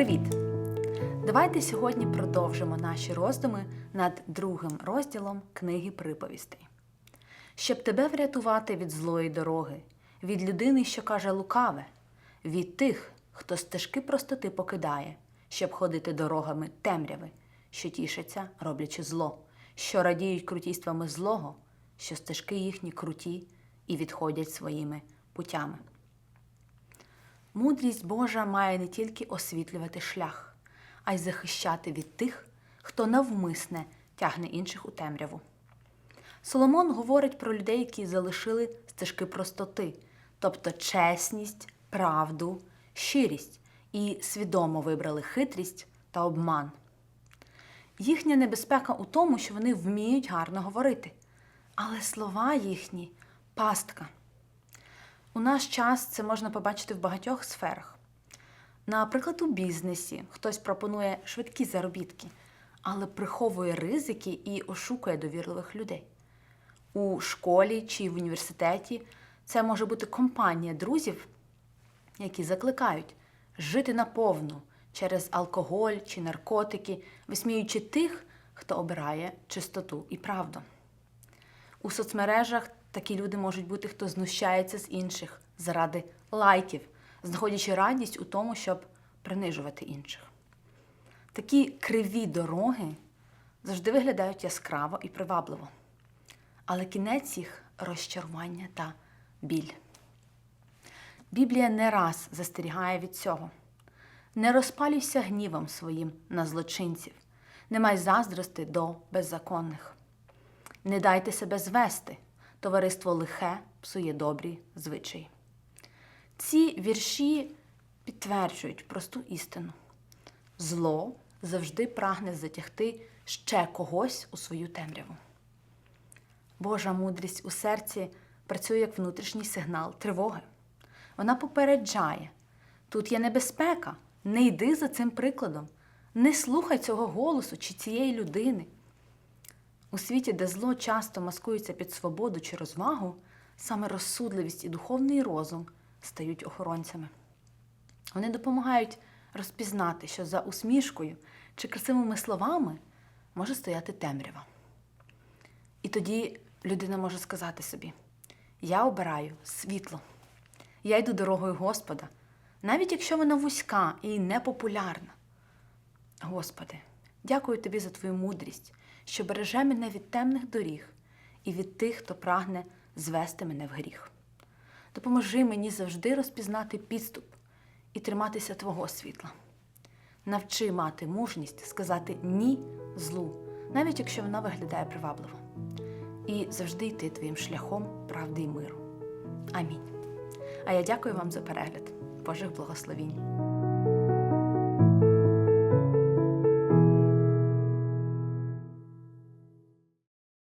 Привіт! Давайте сьогодні продовжимо наші роздуми над другим розділом книги приповістей. Щоб тебе врятувати від злої дороги, від людини, що каже лукаве, від тих, хто стежки простоти покидає, щоб ходити дорогами темряви, що тішаться, роблячи зло, що радіють крутійствами злого, що стежки їхні круті і відходять своїми путями. Мудрість Божа має не тільки освітлювати шлях, а й захищати від тих, хто навмисне тягне інших у темряву. Соломон говорить про людей, які залишили стежки простоти, тобто чесність, правду, щирість і свідомо вибрали хитрість та обман. Їхня небезпека у тому, що вони вміють гарно говорити, але слова їхні пастка. У наш час це можна побачити в багатьох сферах. Наприклад, у бізнесі хтось пропонує швидкі заробітки, але приховує ризики і ошукує довірливих людей. У школі чи в університеті це може бути компанія друзів, які закликають жити наповну через алкоголь чи наркотики, висміюючи тих, хто обирає чистоту і правду. У соцмережах такі люди можуть бути, хто знущається з інших заради лайків, знаходячи радість у тому, щоб принижувати інших. Такі криві дороги завжди виглядають яскраво і привабливо, але кінець їх розчарування та біль. Біблія не раз застерігає від цього. Не розпалюйся гнівом своїм на злочинців, не май заздрости до беззаконних. Не дайте себе звести, товариство лихе псує добрі звичаї. Ці вірші підтверджують просту істину. Зло завжди прагне затягти ще когось у свою темряву. Божа мудрість у серці працює як внутрішній сигнал тривоги. Вона попереджає: тут є небезпека, не йди за цим прикладом, не слухай цього голосу чи цієї людини. У світі, де зло часто маскується під свободу чи розвагу, саме розсудливість і духовний розум стають охоронцями. Вони допомагають розпізнати, що за усмішкою чи красивими словами може стояти темрява. І тоді людина може сказати собі: Я обираю світло, я йду дорогою Господа, навіть якщо вона вузька і непопулярна. Господи, дякую тобі за твою мудрість, що береже мене від темних доріг і від тих, хто прагне звести мене в гріх. Допоможи мені завжди розпізнати підступ і триматися Твого світла. Навчи мати мужність сказати ні злу, навіть якщо вона виглядає привабливо, і завжди йти твоїм шляхом правди і миру. Амінь. А я дякую вам за перегляд. Божих благословінь.